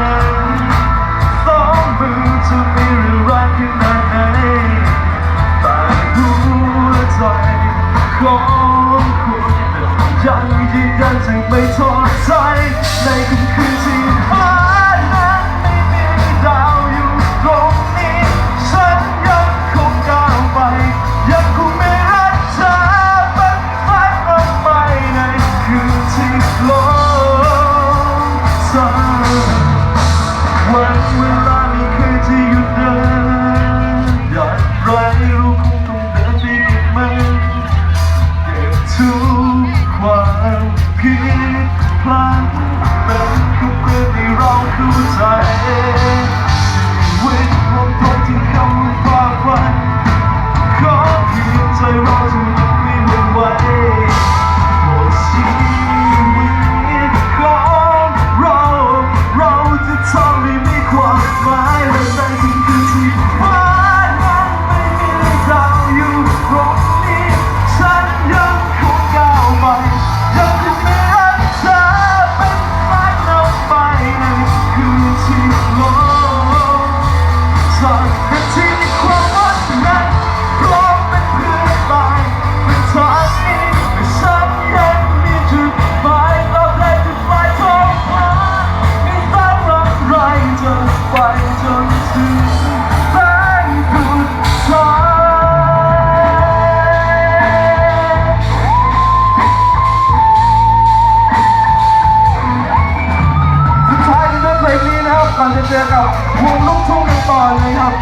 นั้องมือจะมีหรือรักขนาดไหนต่หัวใจของคุณยังยืนยันจะไม่ท้อใจในคืนคืนที่ คือพลังเป็นทุกเรื่องที่เรา Just fight, just do. จะเจอกับวงลูกทุ่งกันต่อเลยครับ